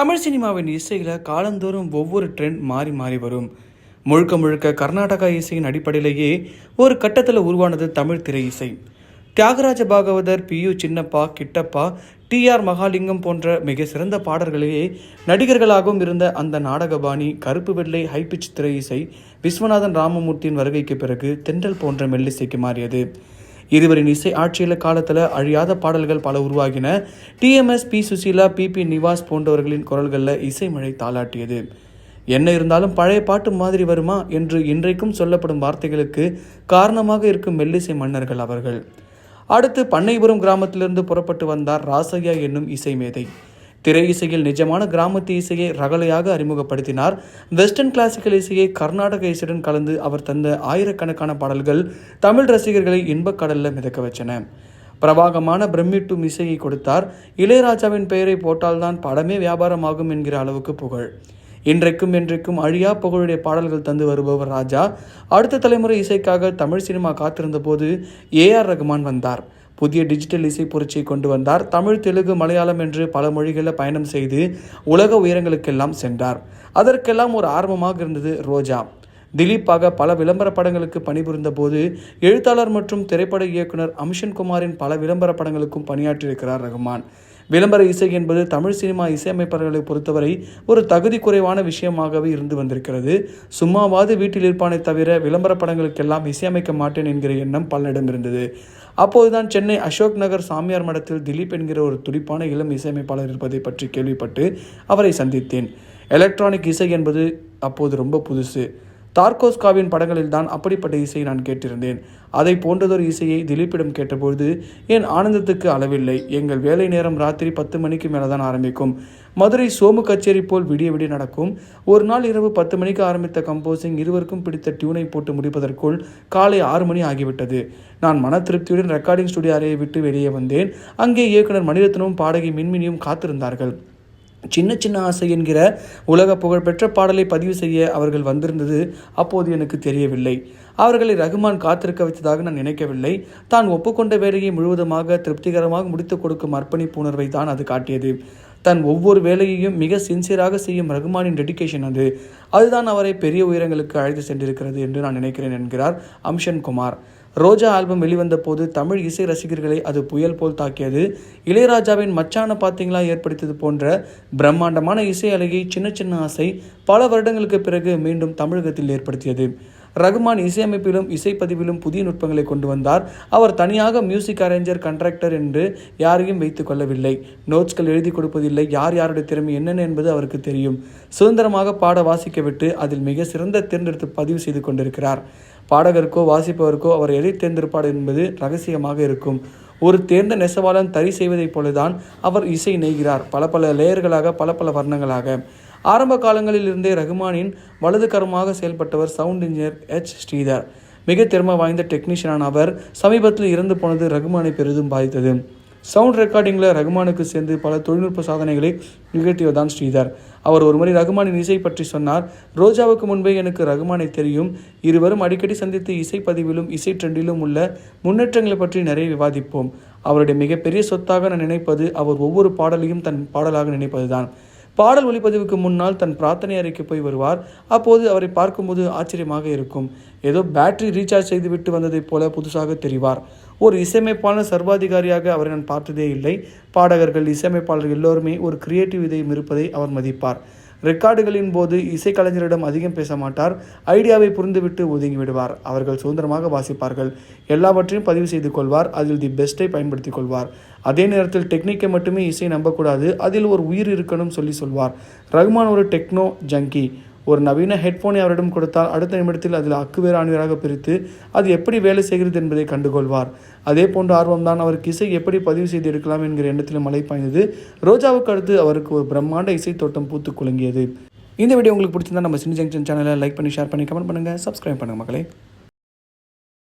தமிழ் சினிமாவின் இசையில் காலந்தோறும் ஒவ்வொரு ட்ரெண்ட் மாறி மாறி வரும். முழுக்க முழுக்க கர்நாடகா இசையின் அடிப்படையிலேயே ஒரு கட்டத்தில் உருவானது தமிழ் திரை இசை. Thyagaraja Bhagavathar P U Chinnappa Kittappa T R Mahalingam போன்ற மிக சிறந்த பாடல்களையே நடிகர்களாகவும் இருந்த அந்த நாடகபாணி கருப்பு வெள்ளை ஹைபிச் திரை இசை விஸ்வநாதன் ராமமூர்த்தியின் வருகைக்கு பிறகு தென்றல் போன்ற மெல்லிசைக்கு மாறியது. இருவரின் இசை ஆட்சியில் காலத்தில் அழியாத பாடல்கள் பல உருவாகின. TMS P Susheela P B Nivas போன்றவர்களின் குரல்களில் இசை மழை தாளாட்டியது என்ன இருந்தாலும் பழைய பாட்டு மாதிரி வருமா என்று இன்றைக்கும் சொல்லப்படும் வார்த்தைகளுக்கு காரணமாக இருக்கும் மெல்லிசை மன்னர்கள் அவர்கள். அடுத்து பண்ணைபுரம் கிராமத்திலிருந்து புறப்பட்டு வந்தார் ராசையா என்னும் இசை மேதை. திரை இசையில் நிஜமான கிராமத்து இசையை ரகலையாக அறிமுகப்படுத்தினார். வெஸ்டர்ன் கிளாசிக்கல் இசையை கர்நாடக இசையுடன் கலந்து அவர் தந்த ஆயிரக்கணக்கான பாடல்கள் தமிழ் ரசிகர்களை இன்பக்கடலில் மிதக்க வச்சன. பிரபாகமான பிரமிட்டும் இசையை கொடுத்தார். இளையராஜாவின் பெயரை போட்டால்தான் படமே வியாபாரமாகும் என்கிற அளவுக்கு புகழ். இன்றைக்கும் என்றைக்கும் அழியா புகழுடைய பாடல்கள் தந்து வருபவர் ராஜா. அடுத்த தலைமுறை இசைக்காக தமிழ் சினிமா காத்திருந்த போது ஏ ஆர் ரகுமான் வந்தார். புதிய டிஜிட்டல் இசை புரட்சியை கொண்டு வந்தார். தமிழ் தெலுங்கு மலையாளம் என்று பல மொழிகளில் பயணம் செய்து உலக உயரங்களுக்கெல்லாம் சென்றார். அதற்கெல்லாம் ஒரு ஆர்வமாக இருந்தது ரோஜா. திலீப்பாக பல விளம்பர படங்களுக்கு பணிபுரிந்த போது எழுத்தாளர் மற்றும் திரைப்பட இயக்குனர் அம்ஷன் குமாரின் பல விளம்பர படங்களுக்கும் பணியாற்றியிருக்கிறார் ரகுமான். விளம்பர இசை என்பது தமிழ் சினிமா இசையமைப்பாளர்களை பொறுத்தவரை ஒரு தகுதி குறைவான விஷயமாகவே இருந்து வந்திருக்கிறது. சும்மாவாது வீட்டில் இருப்பானே தவிர விளம்பர படங்களுக்கெல்லாம் இசையமைக்க மாட்டேன் என்கிற எண்ணம் பலரிடம் இருந்தது அப்போதுதான் சென்னை அசோக் நகர் சாமியார் மடத்தில் திலீப் என்கிற ஒரு துடிப்பான இளம் இசையமைப்பாளர் இருப்பதை பற்றி கேள்விப்பட்டு அவரை சந்தித்தேன். எலக்ட்ரானிக் இசை என்பது அப்போது ரொம்ப புதுசு. தார்கோஸ்காவின் படங்களில் தான் அப்படிப்பட்ட இசையை நான் கேட்டிருந்தேன். அதை போன்றதொரு இசையை திலீப்பிடம் கேட்டபொழுது என் ஆனந்தத்துக்கு அளவில்லை. எங்கள் வேலை நேரம் ராத்திரி பத்து மணிக்கு மேலே தான் ஆரம்பிக்கும். மதுரை சோமு கச்சேரி போல் விடிய விடிய நடக்கும். ஒரு நாள் இரவு பத்து மணிக்கு ஆரம்பித்த கம்போசிங் இருவருக்கும் பிடித்த டியூனை போட்டு முடிப்பதற்குள் காலை ஆறு மணி ஆகிவிட்டது. நான் மன திருப்தியுடன் ரெக்கார்டிங் ஸ்டுடியோ அறையை விட்டு வெளியே வந்தேன். அங்கே இயக்குனர் மணிரத்னமும் பாடகி மின்மினியும் காத்திருந்தார்கள். சின்ன சின்ன ஆசை என்கிற உலக புகழ்பெற்ற பாடலை பதிவு செய்ய அவர்கள் வந்திருந்தது அப்போது எனக்கு தெரியவில்லை. அவர்களை ரகுமான் காத்திருக்க வைத்ததாக நான் நினைக்கவில்லை. தான் ஒப்புக்கொண்ட வேலையை முழுவதுமாக திருப்திகரமாக முடித்துக் கொடுக்கும் அர்ப்பணிப்பு உணர்வை தான் அது காட்டியது. தன் ஒவ்வொரு வேலையையும் மிக சின்சியராக செய்யும் ரகுமானின் டெடிகேஷன் அது. அதுதான் அவரை பெரிய உயரங்களுக்கு அழைத்து சென்றிருக்கிறது என்று நான் நினைக்கிறேன் என்கிறார் அம்ஷன் குமார். ரோஜா ஆல்பம் வெளிவந்த போது தமிழ் இசை ரசிகர்களை அது புயல் போல் தாக்கியது. இளையராஜாவின் மச்சான பார்த்தீங்களா ஏற்படுத்தியது போன்ற பிரம்மாண்டமான இசை அலையை சின்ன சின்ன ஆசை பல வருடங்களுக்கு பிறகு மீண்டும் தமிழகத்தில் ஏற்படுத்தியது. ரகுமான் இசையமைப்பிலும் இசைப்பதிவிலும் புதிய நுட்பங்களை கொண்டு வந்தார். அவர் தனியாக மியூசிக் அரேஞ்சர் கண்ட்ராக்டர் என்று யாரையும் வைத்துக் கொள்ளவில்லை. நோட்ஸ்கள் எழுதி கொடுப்பதில்லை. யார் யாருடைய திறமை என்னென்ன என்பது அவருக்கு தெரியும். சுதந்திரமாக பாட வாசிக்க விட்டு அதில் மிக சிறந்த தேர்ந்தெடுத்து பதிவு செய்து கொண்டிருக்கிறார். பாடகருக்கோ வாசிப்பவருக்கோ அவர் எதை தேர்ந்தெடுப்பார் என்பது ரகசியமாக இருக்கும். ஒரு தேர்ந்த நெசவாளன் தறி செய்வதைப் போலதான் அவர் இசை நெய்கிறார். பல பல லேயர்களாக பல பல வர்ணங்களாக. ஆரம்ப காலங்களில் இருந்தே ரகுமானின் வலதுகரமாக செயல்பட்டவர் சவுண்ட் இன்ஜினியர் எச். ஸ்ரீதர். மிக திறமை வாய்ந்த டெக்னீஷியனான அவர் சமீபத்தில் இறந்து போனது ரகுமானை பெரிதும் பாதித்தது. சவுண்ட் ரெக்கார்டிங்கில் ரகுமானுக்கு சேர்ந்து பல தொழில்நுட்ப சாதனைகளை நிகழ்த்தியதான் ஸ்ரீதர். அவர் ஒருமுறை ரகுமானின் இசை பற்றி சொன்னார். ரோஜாவுக்கு முன்பே எனக்கு ரகுமானை தெரியும். இருவரும் அடிக்கடி சந்தித்து இசைப்பதிவிலும் இசை ட்ரெண்டிலும் உள்ள முன்னேற்றங்களை பற்றி நிறைய விவாதிப்போம். அவருடைய மிகப்பெரிய சொத்தாக நான் நினைப்பது அவர் ஒவ்வொரு பாடலையும் தன் பாடலாக நினைப்பதுதான். பாடல் ஒளிப்பதிவுக்கு முன்னால் தன் பிரார்த்தனை அறைக்கு போய் வருவார். அப்போது அவரை பார்க்கும்போது ஆச்சரியமாக இருக்கும். ஏதோ பேட்டரி ரீசார்ஜ் செய்துவிட்டு வந்ததைப் போல புதுசாக தெரிவார். ஒரு இசையமைப்பாளர் சர்வாதிகாரியாக அவரை நான் பார்த்ததே இல்லை. பாடகர்கள் இசையமைப்பாளர்கள் எல்லோருமே ஒரு கிரியேட்டிவ் இதயம் இருப்பதை அவர் மதிப்பார். ரெக்கார்டுகளின் போது இசைக்கலைஞரிடம் அதிகம் பேச மாட்டார் ஐடியாவை புரிந்துவிட்டு ஒதுங்கி விடுவார் அவர்கள் சுதந்திரமாக வாசிப்பார்கள். எல்லாவற்றையும் பதிவு செய்து கொள்வார். அதில் தி பெஸ்ட்டை பயன்படுத்திக் கொள்வார். அதே நேரத்தில் டெக்னிக்கை மட்டுமே இசை நம்பக்கூடாது. அதில் ஒரு உயிர் இருக்கணும் சொல்லி சொல்வார். ரகுமான் ஒரு டெக்னோ ஜங்கி. ஒரு நவீன ஹெட்ஃபோனை அவரிடம் கொடுத்தால் அடுத்த நிமிடத்தில் அதில் அக்குவேர் ஆணிவராக பிரித்து அது எப்படி வேலை செய்கிறது என்பதை கண்டுகொள்வார். அதே போன்ற ஆர்வம்தான் அவருக்கு இசை எப்படி பதிவு செய்து எடுக்கலாம் என்கிற எண்ணத்தில் மலை பாய்ந்தது ரோஜாவுக்கு அடுத்து அவருக்கு ஒரு பிரம்மாண்ட இசை தோட்டம் பூத்து குலுங்கியது. இந்த வீடியோ உங்களுக்கு பிடிச்சிருந்தா நம்ம சினி ஜங்ஷன் சேனலை லைக் பண்ணி ஷேர் பண்ணி கமெண்ட் பண்ணுங்கள் சப்ஸ்கிரைப் பண்ணுங்கள் மக்களே.